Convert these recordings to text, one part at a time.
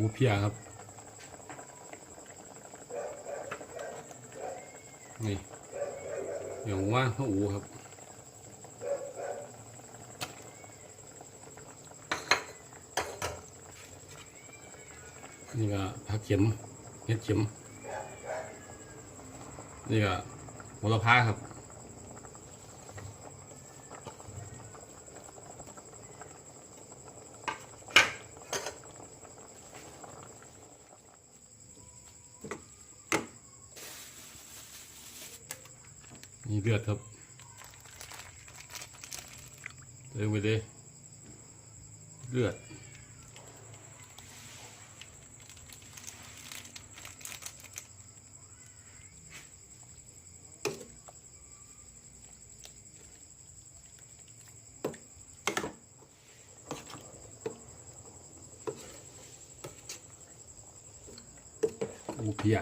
หูเพียครับ นี่อย่างว่าเขาอูครับนี่ก็ผักเข็มเห็ดเข็มนี่ก็โหระพาครับ นี่เลือดครับเติมไปเลยเลือดอูเพีย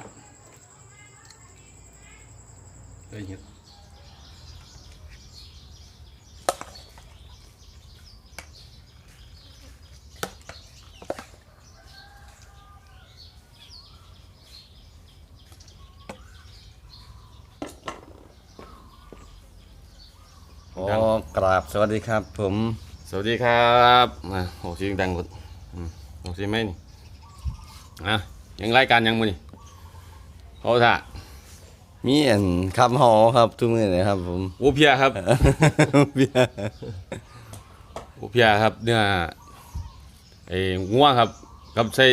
ได้เห็ด โอ้กราบสวัสดีครับ ผม สวัสดีครับมาโอ้เสียงดังหมดอืมโอ้เสียงไหมนี่อะยังรายการยังมือนี่เขาท่ามีอันคำหอครับทุกมื้อเลยครับผมอูเพียครับเบียร์อูเพียครับเนื้อไอ้งัวครับกับใส่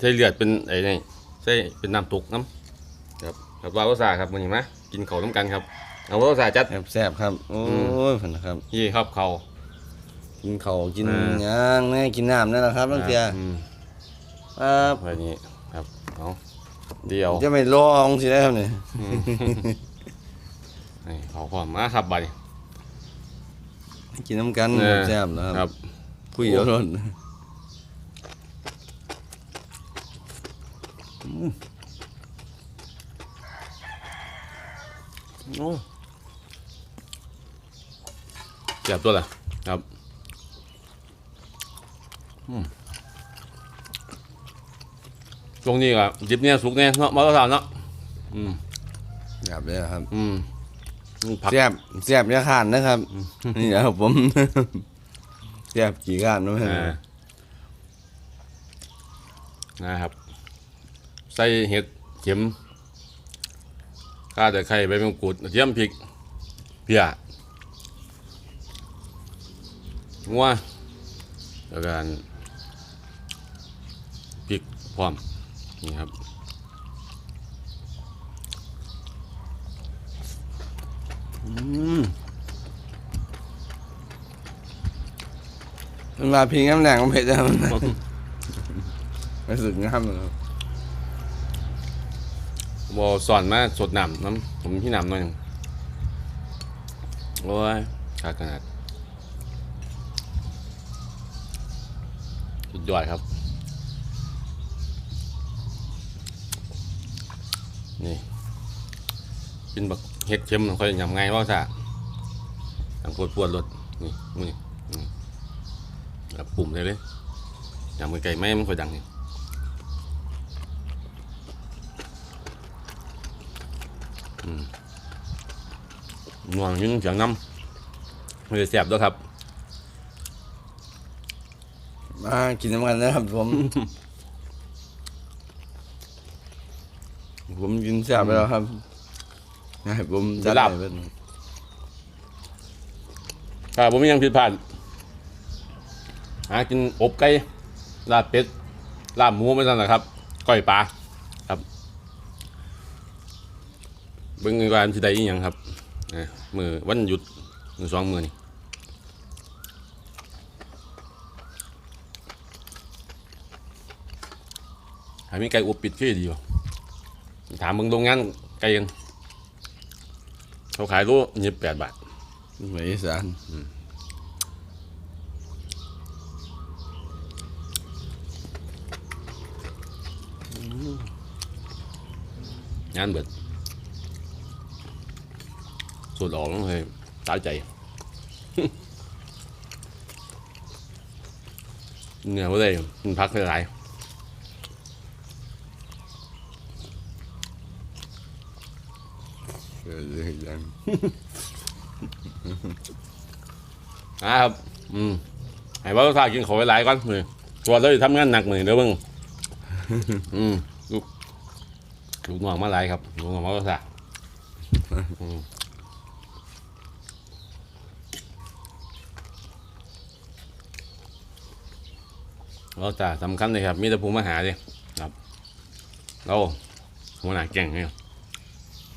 ใส่เลือดเป็นไอ้นี่ใส่เป็นน้ำตกน้ำครับครับว่าภาษาครับมือนี้มากินเขาวน้ำกันครับ เอาว่าภาษาจัดแซ่บๆครับ โอ้ยพันนะครับยี่ครับเขากินข้าวกินอ่าหย่างแน่กินน้ำนั่นแหละครับตั้งแต่อืมครับไว้นี่ครับเอาเดียวจะไม่รอองสิได้ครับเนี่ยนี่เขาพร้อมมาครับบัดนี้ กินน้ำกันเออ แซ่บๆนะคครัรับบ คุยเอารถโอ้ เจ็บตัวละครับอืมช่วงนี้ก็จิบเนี่ยสุกเนี่ยเนาะมาแล้วสาวเนาะอืมแซ่บเลยครับอืมอืมผักแซ่บแซ่บอยาขานนะครับ นี่นะครับผมแซ่บกี่ขานนะอ่านะครับ ใส่เห็ดเข็มข้าแต่ไข่ใบมะกรูดกระเทียมพริกเพีย งัวแล้วก็พริกพร้อมนี่ครับอืมมันมาพิงน้ำแรงมันเผ็ดจังรู้สึกง่ามเลยครับอสอนมาสดหนำน้ำผมที่หนำหน่อยโอ้ยขาดขนาด ยอดครับ นี่เป็นแบักเห็ดเค็มค่อยยำไงว่าซะตังปวดปวดรถนี่มือนี่แล้วปุ่มเลยเลยยำมือไก่ไม่มันค่อยดังนี่นวลยืนเสียงน้ำม่ได้แสบด้วยครับ มากินน้ำกันนะครับผม ผมกินแซ่บไปแล้วครับให้ผมจัดหลับ ให้เป็นถ้าผมมีหยังผิดพลาดหากินอบไก่ลาบเป็ดลาบหมูไม่สั่นนะครับก้อยปลาครับเบิ่งกันว่าอันที่ใดอีหยังครับนะมือวันหยุดมือสองมือนี่ หามีไก่อบปิดที่ดีวะถามมึงโรงงานไก่ยังเขาขายรู้ยี่สิบแปดบาทเหมือนอีสานงานเบิดสูดออกแล้วเลยตายใจ เหนื่อยว่าได้มันพักหลาย เลยยังนะครับ อืมให้ว่าถ้ากินขอไว้หลายก่อนมือตัวเราจะทำงานหนักมือเด้อเบิ่งอืมลูกลูกน้องมาหลายครับลูกน้องมาว่าซ่าอืมเราจะสำคัญเลยครับ มีแต่ภูมิมาหาเลยครับ เราหัวหน้าแก่งเนี่ย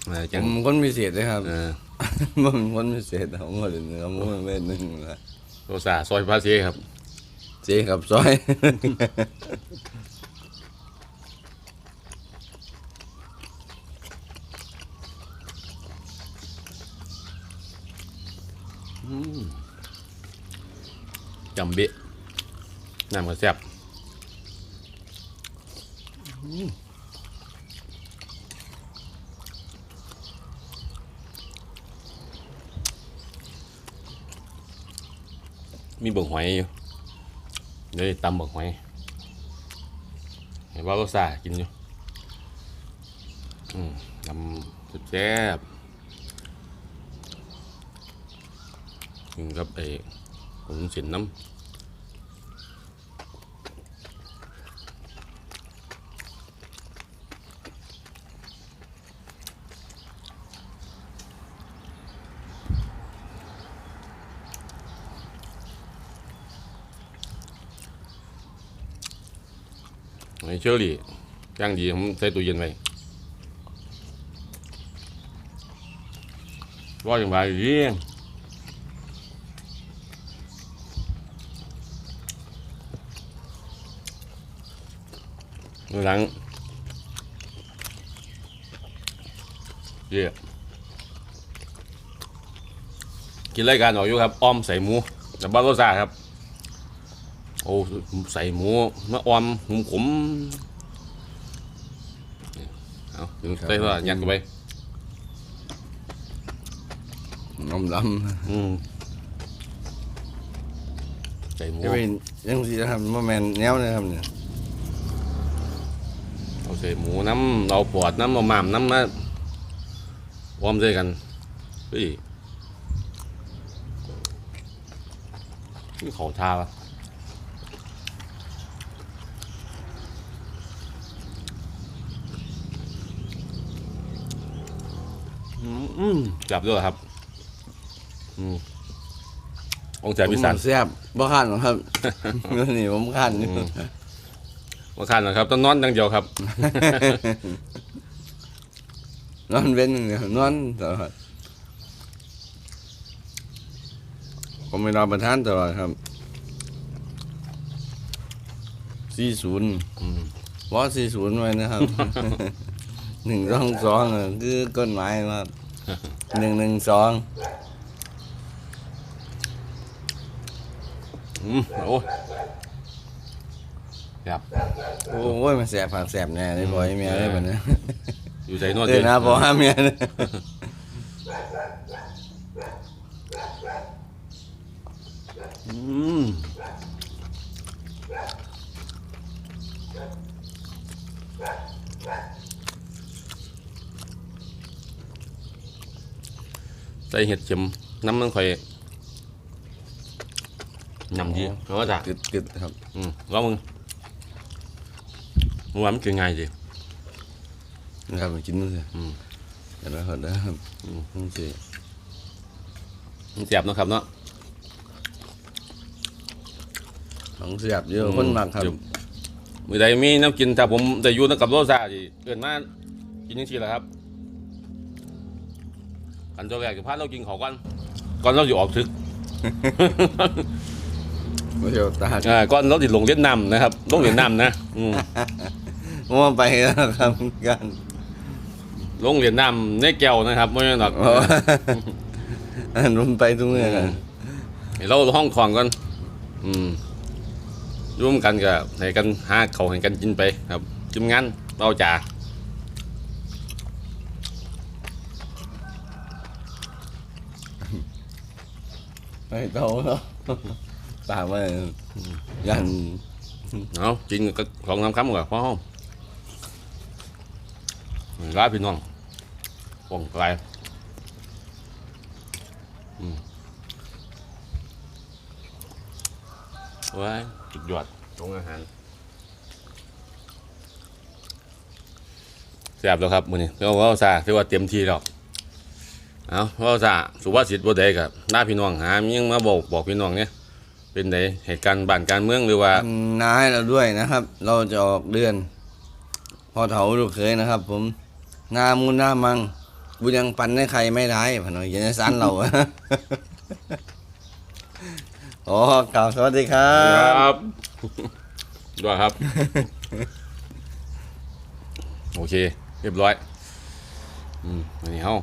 หัวหน้าผแก่งมคนพิเศษเลยครับเออผมคนพิเศษผมก็เลยครับผมเป็นหนึ่งละโรซาซอยภาษีครับเจ๊กับซอย จำเบะน้ำก็แซ่บ มีเบิ่งหอยอยู่เดี๋ยวตำเบิ่งหอยเห็นว่าก็สากินอยู่อืมตำแซ่บกินกับไอ้ผมเส้นน้ำ ไอ้เชอรี่ย่างดีผมใส่ตู้เย็นไว้ว่าอย่างไรดีมื้อหลังเย่กินรายการออกอยู่ครับ อ้อมใส่หมูแต่บ้านรสชาครับ โอ้ใส่หมูมะออมหุมขมเอาถึงใส่ว่ายัดเข้าไปน้ำดอืมใส่หมูำจะเป็นยังสิครับว่าแมนแนวเลยครับเนี่ยเอาใส่หมูน้ำเอาปอดน้ำเอาหม่ำน้ำมาออมใส่กันเฮ้ยนี่เขาทาวะ อืมอืมจับด้วยครับ อืมองค์ใจพิสานผมแซ่บบ่ขันหรอกครับ นี่ผมขันอยู่อืมว่าคันนะครับ ต้องนอนดังเดียวครับ นอนเป็นอย่างเดียวนอนตลอดผมไม่รอประทานตลอดครับสี่ศูนย์อืมวอสี่ศูนย์ไว้นะครับหนึ่งสองสองอะคือกฎหมายครับ หนึ่งหนึ่งสองอืมโอ้ยครับโอ้ยมันแสบผักแสบแน่เลยบอยเมียเลยแบบนี้อยู่ใจนวดเดินหน้าพอห้าเมียเลยอืม ใส่เห็ดเข็มน้ำมันค่อยยำดีเพราะว่าจ้ะกึดกึดครับอืมว่ามึงมึงว่ามันคือไงดินะครับกินมันสิอืมเดี๋ยวเราเด้อครับอืมนี่สิมันเจ็บเนาะครับเนาะของเสียบเยอะคนมากครับเดี๋ยวมือใดมีน้ำกินถ้าผมได้อยู่กับโรซาดิเกินมากินยังชีแหละครับ อันตัวแรกจะพาเรากินเขาวก่อนก่อนเราจะออกทึก ไม่เชียวตาอ่าก่อนเราติดลงเลียนน้ำนะครับลงเลียนน้ำนะอืมผมว่าไปแล้วครับกันลงเลียนน้ำในแก้วนะครับไม่ใช่หรอกอ๋ออันผมไปตรงนี้กันให้เราห้องของก่อนอืมร่วมกันกับให้กันหาเขาวให้กันกินไปครับกินงานเราจ่า ไปโตแล้วปากว่ายันเอากินก็สองสามคำก่อนพ่อห้องร้ายพี่น้องป่องไกลอืมว้ายสุดยอดตรงอาหารแซ่บแล้วครับมื้อนี้เราว่าซาถือว่าเต็มที่แล้ว เอาว่าซาสุภาษิตบ่ได้กับหน้าพี่น้องหามียังมาบอกบอกพี่น้องเนี่ยเป็นไดเหตุการณ์บ้านการเมืองหรือว่าทำนาให้เราด้วยนะครับ เราจะออกเดือน พอเถาลูกเคยนะครับ ผมหน้ามูลหน้ามังกูยังปันให้ใครไม่ได้พะน้อยอยันสันเราโอ้กล่าวสวัสดีครับบด้วยครับ โอเค เรียบร้อย อืมอันนี้เฮา